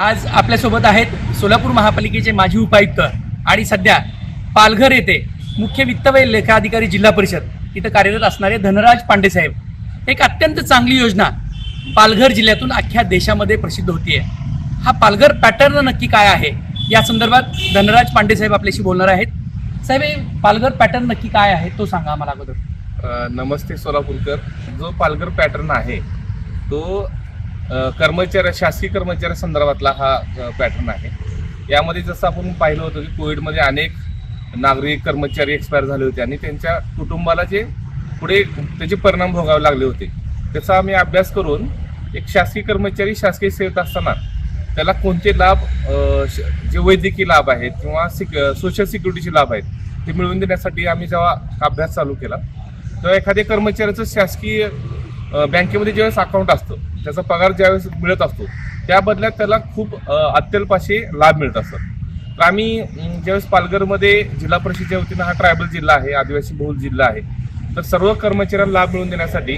आज आपल्यासोबत आहेत सोलापूर महापालिकेचे माजी उपायुक्त आणि सध्या पालघर येथे मुख्य वित्त व लेखाधिकारी जिल्हा परिषद इथं कार्यरत असणारे धनराज पांडे साहेब. एक अत्यंत चांगली योजना पालघर जिल्ह्यातून अख्ख्या देशामध्ये प्रसिद्ध होतीये. हा पालघर पॅटर्न नक्की काय आहे? या संदर्भात धनराज पांडे साहेब आपल्याशी बोलणार आहेत. साहेब हे पालघर पॅटर्न नक्की काय आहे तो सांगा मला अगोदर. नमस्ते सोलापूरकर. जो पालघर पॅटर्न आहे तो कर्मचाऱ्या कर्मचारी शासकीय कर्मचाऱ्या संदर्भातला हा पॅटर्न आहे. यामध्ये जसं आपण पाहिलं होतं की कोविडमध्ये अनेक नागरिक कर्मचारी एक्सपायर झाले होते आणि त्यांच्या कुटुंबाला जे पुढे त्याचे परिणाम भोगावे लागले होते. त्याचा आम्ही अभ्यास करून एक शासकीय कर्मचारी शासकीय सेवेत असताना त्याला कोणते लाभ श- जे वैद्यकीय लाभ आहेत किंवा सिक सोशल सिक्युरिटीचे लाभ आहेत ते मिळवून देण्यासाठी आम्ही जेव्हा अभ्यास चालू केला तेव्हा एखाद्या कर्मचाऱ्याचं शासकीय बँकेमध्ये ज्यावेळेस अकाउंट असतं त्याचा पगार ज्यावेळेस मिळत असतो त्या बदल्यात त्याला खूप अ, लाभ मिळत असतात. तर आम्ही ज्यावेळेस पालघरमध्ये जिल्हा परिषदेच्या वतीनं हा ट्रायबल जिल्हा आहे आदिवासी बहुल जिल्हा आहे तर सर्व कर्मचाऱ्यांना लाभ मिळवून देण्यासाठी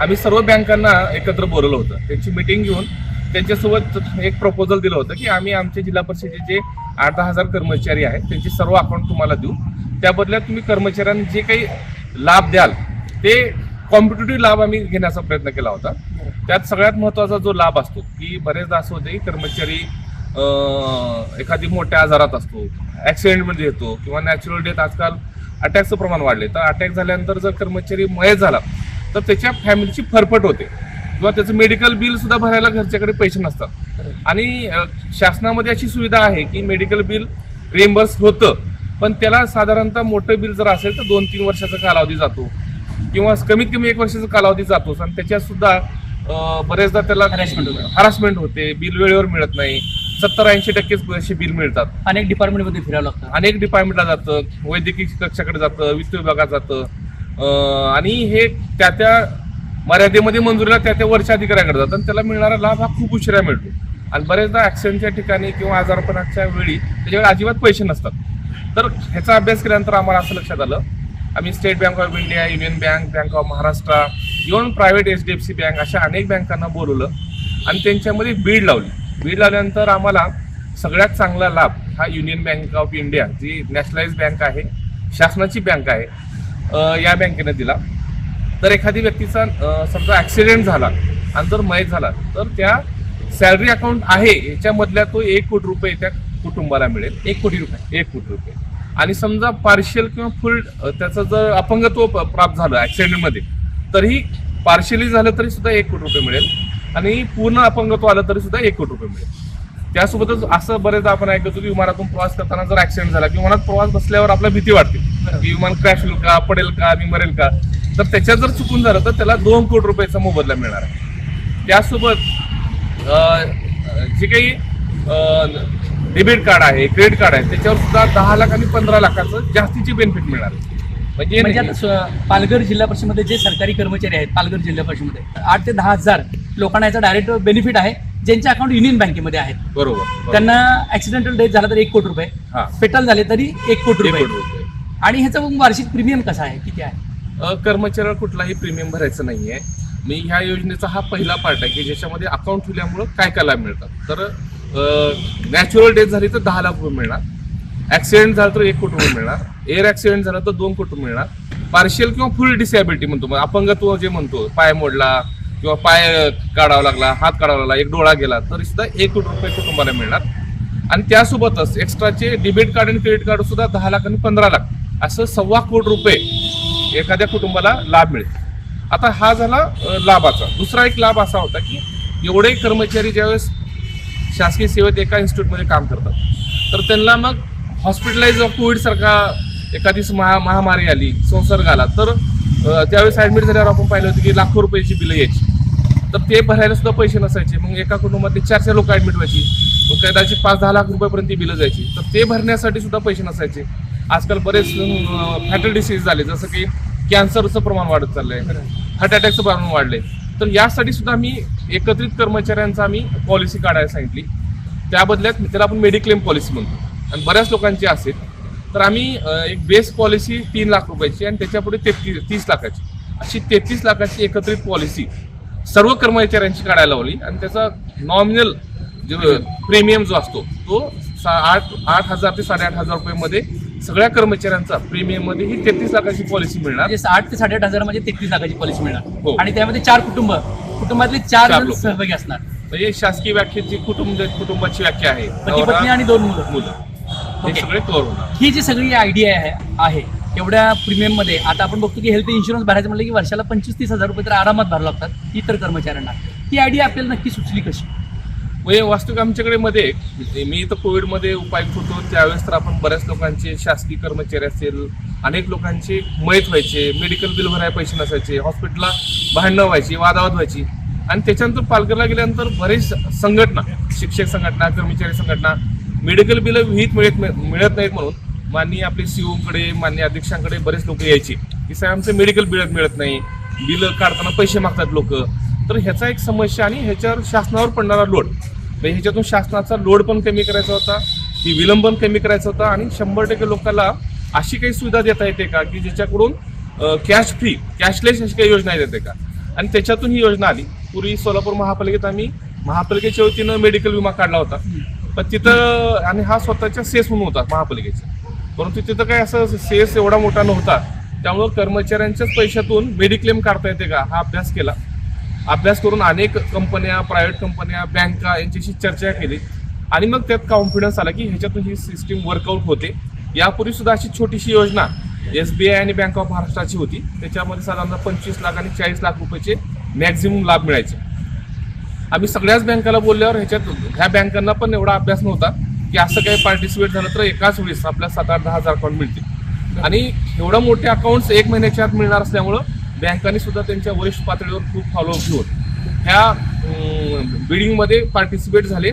आम्ही सर्व बँकांना एकत्र बोलवलं होतं. त्यांची मिटिंग घेऊन त्यांच्यासोबत एक प्रपोजल दिलं होतं की आम्ही आमच्या जिल्हा परिषदेचे जे आठ दहा हजार कर्मचारी आहेत त्यांचे सर्व अकाउंट तुम्हाला देऊ. त्या बदल्यात तुम्ही कर्मचाऱ्यांना जे काही लाभ द्याल ते कॉम्पिटेटिव्ह लाभ आम्ही घेण्याचा प्रयत्न केला होता. त्यात सगळ्यात महत्त्वाचा जो लाभ असतो की बरेचदा असं होतं की कर्मचारी एखादी मोठ्या आजारात असतो ॲक्सिडेंटमध्ये येतो किंवा नॅचरल डेथ आजकाल अटॅकचं प्रमाण वाढले तर अटॅक झाल्यानंतर जर कर्मचारी मयत झाला तर त्याच्या फॅमिलीची फरफट होते. किंवा त्याचं मेडिकल बिल सुद्धा भरायला घरच्याकडे पैसे नसतात. आणि शासनामध्ये अशी सुविधा आहे की मेडिकल बिल रिएम्बर्स होतं. पण त्याला साधारणतः मोठं बिल जर असेल तर दोन तीन वर्षाचा कालावधी जातो. किंवा कमीत कमी एक वर्षाचा कालावधी जातोच आणि त्याच्यात सुद्धा बरेचदा त्याला. हरासमेंट होते. बिल वेळेवर मिळत नाही. सत्तर ऐंशी टक्केच पैसे बिल मिळतात. अनेक डिपार्टमेंटमध्ये फिरावं लागतं. अनेक डिपार्टमेंटला जातं वैद्यकीय कक्षाकडे जातं वित्त विभागात जातं. आणि हे त्या त्या मर्यादेमध्ये मंजुरीला त्या त्या वर्ष अधिकाऱ्याकडे जातं आणि त्याला मिळणारा लाभ हा खूप उशिरा मिळतो. आणि बरेचदा ॲक्सिडेंटच्या ठिकाणी किंवा आजारपणाच्या वेळी त्याच्याकडे अजिबात पैसे नसतात. तर ह्याचा अभ्यास केल्यानंतर आम्हाला असं लक्षात आलं आम्ही State Bank of India Union Bank Bank of Maharashtra even private H D F C bank अशा अनेक बँकांना बोलवलं आणि त्यांच्यामध्ये बीड लावली. बीड लावल्यानंतर आम्हाला सगळ्यात चांगला लाभ हा युनियन बँक ऑफ इंडिया जी नॅशनलाइज बँक आहे शासनाची बँक आहे या बँकेने दिला. तर एखादी व्यक्तीचा समजा ॲक्सिडेंट झाला आणि जर मयत झाला तर त्या सॅलरी अकाउंट आहे याच्यामधल्या तो एक कोटी रुपये त्या कुटुंबाला मिळेल. एक कोटी रुपये. एक कोटी रुपये. आणि समजा पार्शियल किंवा फुल त्याचं जर अपंगत्व प- प्राप्त झालं ॲक्सिडेंटमध्ये तरीही पार्शियली झालं तरी सुद्धा एक कोटी रुपये मिळेल. आणि पूर्ण अपंगत्व आलं तरी सुद्धा एक कोटी रुपये मिळेल. त्यासोबतच असं बरेचदा आपण ऐकतो की विमानातून प्रवास करताना जर ऍक्सिडेंट झाला किंवा विमानात प्रवास बसल्यावर आपल्याला भीती वाटते की विमान क्रॅश होईल का पडेल का मी मरेल का तर त्याच्यात जर चुकून झालं तर त्याला दोन कोटी रुपयाचा मोबदला मिळणार आहे. त्यासोबत जे काही डेबिट कार्ड आहे क्रेडिट कार्ड आहे त्याच्यावर सुद्धा दहा लाख आणि पंधरा लाखाचं जास्तीची बेनिफिट मिळणार म्हणजे म्हणजे आता पालघर जिल्हा परिषदमध्ये जे सरकारी कर्मचारी आहेत पालघर जिल्हा परिषदमध्ये आठ ते दहा हजार लोकांना याचा डायरेक्ट बेनिफिट आहे ज्यांचे अकाउंट युनियन बँकेमध्ये आहेत. बरोबर बरोबर. त्यांना ऍक्सिडेंटल डेथ झाला तर एक कोटी रुपये हा. फेटल झाले तरी एक कोटी रुपये. आणि ह्याचं मग वार्षिक प्रीमियम कसं आहे किती आहे? अ, कर्मचाऱ्याला कुठलाही प्रीमियम भरायचं नाहीये. मी ह्या योजनेचा हा पहिला पार्ट आहे की ज्याच्यामध्ये अकाउंट ठेवल्यामुळं काय काय लाभ मिळतात. तर नॅचरल डेथ झाली तर दहा लाख रुपये मिळणार. ऍक्सिडेंट झाला तर एक कोटी रुपये मिळणार. एअर ऍक्सिडेंट झाला तर दोन कोटी मिळणार. पार्शियल किंवा फुल डिसॅबिलिटी म्हणतो. मग अपंगत्व जे म्हणतो पाय मोडला किंवा पाय काढावा लागला हात काढावा लागला एक डोळा गेला तरी सुद्धा एक कोटी रुपये कुटुंबाला मिळणार. आणि त्यासोबतच एक्स्ट्राचे डेबिट कार्ड आणि क्रेडिट कार्ड सुद्धा दहा लाख आणि पंधरा लाख. असं सव्वा कोटी रुपये एखाद्या कुटुंबाला लाभ मिळेल. आता हा झाला लाभाचा. दुसरा एक लाभ असा होता की एवढे कर्मचारी ज्यावेळेस शासकीय सेवेत एका इन्स्टिट्यूटमध्ये काम करतात. तर त्यांना मग हॉस्पिटलाइज कोविड सारखा एखादी महा महामारी आली संसर्ग आला तर त्यावेळेस ऍडमिट झाल्यावर आपण पाहिलं होतं की लाखो रुपयाची बिलं यायची. तर ते भरायला सुद्धा पैसे नसायचे. मग एका कुटुंबातले चार चार लोक ऍडमिट व्हायची. मग कदाचित पाच दहा लाख रुपयापर्यंत बिलं जायची. तर ते भरण्यासाठी सुद्धा पैसे नसायचे. आजकाल बरेच फॅटल डिसीज झाले. जसं की कॅन्सरचं प्रमाण वाढत चाललंय. हार्ट अटॅकचं प्रमाण वाढलंय. तर यासाठी सुद्धा आम्ही एकत्रित कर्मचाऱ्यांचा आम्ही पॉलिसी काढायला सांगितली. त्या बदल्यात त्याला आपण मेडिक्लेम पॉलिसी म्हणतो. आणि बऱ्याच लोकांची असेल तर आम्ही एक बेस पॉलिसी तीन लाख रुपयाची आणि त्याच्यापुढे तेहतीस तीस लाखाची. अशी तेहतीस लाखाची एकत्रित पॉलिसी सर्व कर्मचाऱ्यांची काढायला लावली. आणि त्याचा नॉमिनल जो प्रीमियम जो असतो तो सा- आठ आठ हजार ते साडेआठ हजार रुपयेमध्ये सगळ्या कर्मचाऱ्यांचा प्रीमियममध्ये ही तेहतीस लाखाची पॉलिसी मिळणार. म्हणजे आठ ते साडेआठ हजार म्हणजे तेहतीस लाखाची पॉलिसी मिळणार. हो. आणि त्यामध्ये चार कुटुंब कुटुंबातले चार चार जण लोक. सहभागी असणार. म्हणजे शासकीय व्याख्येची कुटुंब कुटुंबाची व्याख्या आहे पती पत्नी आणि दोन मुलं. मुलं. हे ओके. सगळे कव्हर होणार. ही जी सगळी आयडिया आहे आहे एवढ्या प्रीमियममध्ये आता आपण बघतो की हेल्थ इन्शुरन्स भरायचं म्हणलं की वर्षाला पंचवीस तीस हजार रुपये तर आरामात भरावं लागतात इतर कर्मचाऱ्यांना. ही आयडिया आपल्याला नक्की सुचली कशी? म्हणजे वास्तविक आमच्याकडे मध्ये मी तर कोविडमध्ये उपायुक्त होतो. त्यावेळेस तर आपण बऱ्याच लोकांचे शासकीय कर्मचारी असेल अनेक लोकांचे मयत व्हायचे मेडिकल बिल भरायला पैसे नसायचे हॉस्पिटलला भांडणं व्हायची वादावाद व्हायची. आणि त्याच्यानंतर पालघरला गेल्यानंतर बरेच संघटना शिक्षक संघटना कर्मचारी संघटना मेडिकल बिल विहित मिळत मिळत नाहीत म्हणून माननीय आपले सीओकडे माननीय अध्यक्षांकडे बरेच लोक यायचे. की साहेब आमचं मेडिकल बिल मिळत नाही. बिल काढताना पैसे मागतात लोक. तर ह्याचा एक समस्या आणि ह्याच्यावर शासनावर पडणारा लोड म्हणजे ह्याच्यातून शासनाचा लोड पण कमी करायचा होता की विलंबन कमी करायचा होता आणि शंभर टक्के लोकांना अशी काही सुविधा देता येते का की ज्याच्याकडून कॅश फ्री कॅशलेस अशी काही योजना येते का? आणि त्याच्यातून ही योजना आली. पूर्वी सोलापूर महापालिकेत आम्ही महापालिकेच्या वतीनं मेडिकल विमा काढला होता. पण तिथं आणि हा स्वतःच्या सेस म्हणून होता महापालिकेचा. परंतु तिथं काय असं सेस एवढा मोठा नव्हता. त्यामुळं कर्मचाऱ्यांच्याच पैशातून मेडिक्लेम काढता येते का हा अभ्यास केला. अभ्यास करून अनेक कंपन्या प्रायव्हेट कंपन्या बँका यांच्याशी चर्चा केली. आणि मग त्यात कॉन्फिडन्स आला की ह्याच्यातून ही सिस्टीम वर्कआउट होते. यापूर्वी सुद्धा अशी छोटीशी योजना एस बी आय आणि बँक ऑफ महाराष्ट्राची होती. त्याच्यामध्ये साधारणतः पंचवीस लाख आणि चाळीस लाख रुपयाचे मॅक्झिमम लाभ मिळायचे. आम्ही सगळ्याच बँकाला बोलल्यावर ह्याच्यात ह्या बँकांना पण एवढा अभ्यास नव्हता की असं काही पार्टिसिपेट झालं तर एकाच वेळेस आपल्या सात आठ दहा हजार अकाउंट मिळतील. आणि एवढं मोठे अकाउंट्स एक महिन्याच्या आत मिळणार असल्यामुळं बँकांनी सुद्धा त्यांच्या वरिष्ठ पातळीवर खूप फॉलोअप घेऊन ह्या बिडिंगमध्ये पार्टिसिपेट झाले.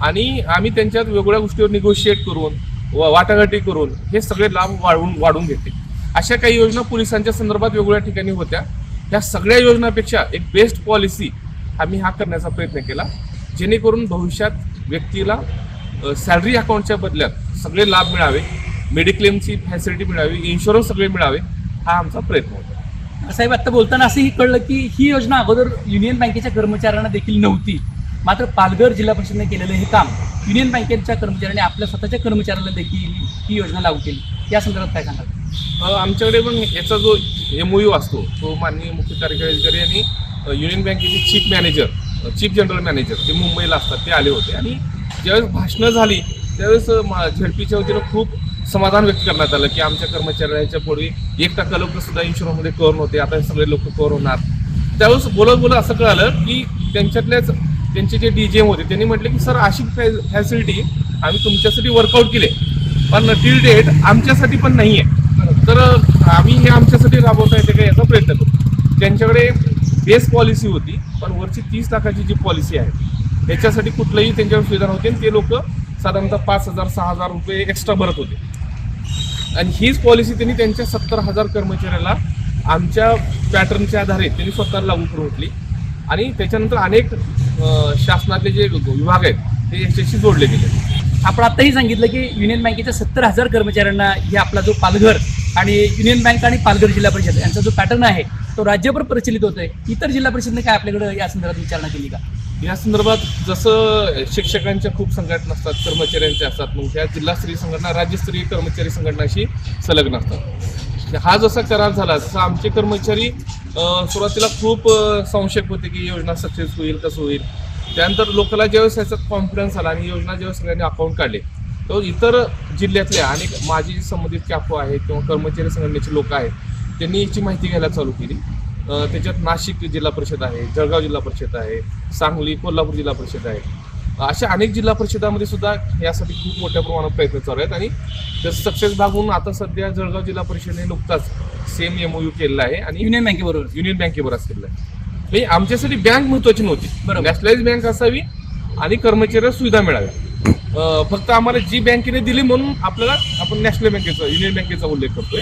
आणि आम्ही त्यांच्यात वेगवेगळ्या गोष्टीवर निगोशिएट करून व- वाटाघाटी करून हे सगळे लाभ वाढवून वाढून घेतले. अशा काही योजना पोलिसांच्या संदर्भात वेगवेगळ्या ठिकाणी होत्या. ह्या सगळ्या योजनापेक्षा एक बेस्ट पॉलिसी आम्ही हा करण्याचा प्रयत्न केला. जेणेकरून भविष्यात व्यक्तीला सॅलरी अकाउंटच्या बदल्यात सगळे लाभ मिळावे. मेडिक्लेमची फॅसिलिटी मिळावी. इन्शुरन्स सगळे मिळावे. हा आमचा प्रयत्न होता. साहेब आता बोलताना असंही कळलं की ही योजना अगोदर युनियन बँकेच्या कर्मचाऱ्यांना देखील नव्हती. मात्र पालघर जिल्हा परिषदेने केलेलं हे काम युनियन बँकेच्या कर्मचाऱ्यांनी आपल्या स्वतःच्या कर्मचाऱ्याला देखील ही योजना लागू केली. या संदर्भात काय सांगाल? आमच्याकडे पण याचा जो एम यू असतो तो माननीय मुख्य कार्यकारी अधिकारी आणि युनियन बँकेचे chief manager chief general manager जे मुंबईला असतात ते आले होते. आणि ज्यावेळेस भाषणं झाली त्यावेळेस मा- झेडपीच्या वतीनं खूप समाधान व्यक्त करण्यात आलं की आमच्या कर्मचाऱ्यांच्या पूर्वी एक टक्का लोक सुद्धा इन्शुरन्समध्ये कव्हर नव्हते. आता हे सगळे लोक कव्हर होणार. त्यावेळेस बोलत बोलत असं कळालं की त्यांच्यातल्याच त्यांचे जे डी होते त्यांनी म्हटले की सर अशी फॅसिलिटी आम्ही तुमच्यासाठी वर्कआउट केले पण टिल डेट आमच्यासाठी पण नाही आहे. तर आम्ही हे आमच्यासाठी राबवता येते का याचा प्रयत्न करू. त्यांच्याकडे बेस पॉलिसी होती पण वरची तीस लाखाची जी पॉलिसी आहे त्याच्यासाठी कुठलंही त्यांच्यावर सुविधा नव्हती आणि ते लोक साधारणतः पाच हजार सहा हजार रुपये एक्स्ट्रा भरत होते. आणि हीच पॉलिसी त्यांनी त्यांच्या सत्तर हजार कर्मचाऱ्याला आमच्या पॅटर्नच्या आधारे त्यांनी स्वतः लागू करून घेतली. आणि त्याच्यानंतर अनेक शासनातले जे विभाग आहेत ते याच्याशी जोडले गेले. आपण आत्ताही सांगितलं की युनियन बँकेच्या सत्तर हजार कर्मचाऱ्यांना हे आपला जो पालघर आणि युनियन बँक आणि पालघर जिल्हा परिषद यांचा जो पॅटर्न आहे तो राज्यभर प्रचलित होतोय. इतर जिल्हा परिषदने काय आपल्याकडे या संदर्भात विचारणा केली का? या संदर्भात जसं शिक्षकांच्या खूप संघटना असतात कर्मचाऱ्यांच्या असतात मग त्या जिल्हास्तरीय संघटना राज्यस्तरीय कर्मचारी संघटनाशी संलग्न असतात. हा जसा करार झाला तसा आमचे कर्मचारी सुरुवातीला खूप संशयक संशय होते की योजना सक्सेस होईल कसं होईल. त्यानंतर लोकांना ज्यावेळेस याचा कॉन्फिडन्स आला आणि योजना ज्यावेळेस सगळ्यांनी अकाउंट काढले तर इतर जिल्ह्यातल्या अनेक माझी संबंधित कॅपो आहेत किंवा कर्मचारी संघटनेचे लोक आहेत त्यांनी याची माहिती घ्यायला चालू केली. त्याच्यात नाशिक जिल्हा परिषद आहे जळगाव जिल्हा परिषद आहे सांगली कोल्हापूर जिल्हा परिषद आहे. अशा अनेक जिल्हा परिषदामध्ये सुद्धा यासाठी खूप मोठ्या प्रमाणात प्रयत्न चालू आहेत आणि त्याचा सक्सेस भाग म्हणून आता सध्या जळगाव जिल्हा परिषदेने नुकताच सेम एमओयू केलेला आहे आणि युनियन बँकेबरोबर युनियन बँकेवर केलेला आहे. म्हणजे आमच्यासाठी बँक महत्वाची नव्हती. बरोबर. नॅशनलाइज बँक असावी आणि कर्मचाऱ्यांना सुविधा मिळाव्या फक्त आम्हाला जी बँकेने दिली म्हणून आपल्याला आपण नॅशनल बँकेचा युनियन बँकेचा उल्लेख करतोय.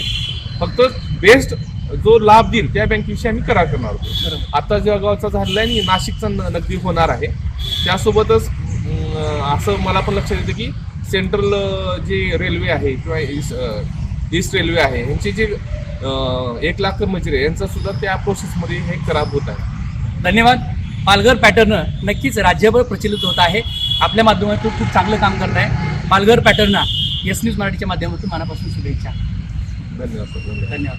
फक्त बेस्ट जो लाभ देईल त्या बँकेविषयी आम्ही करार करणार होतो. आता जळगावचा झालेला आहे आणि नाशिकचा नगदी होणार आहे. त्यासोबतच असं मला पण लक्षात येतं की सेंट्रल जे रेल्वे आहे किंवा ईस्ट रेल्वे आहे यांचे जे एक लाख कर्मचारी आहे, यांचा सुद्धा त्या प्रोसेसमध्ये हे करार होत आहे. धन्यवाद. पालघर पॅटर्न नक्कीच राज्यभर प्रचलित होत आहे. आपल्या माध्यमातून खूप चांगलं काम करताय पालघर पॅटर्नना एस न्यूज मराठीच्या माध्यमातून मनापासून शुभेच्छा. धन्यवाद. धन्यवाद.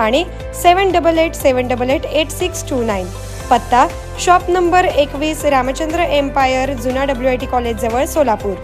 आणि seven double eight seven double eight eight six two nine. पत्ता शॉप नंबर एकवीस रामचंद्र एम्पायर जुना डब्ल्यू आय टी कॉलेजजवळ सोलापूर.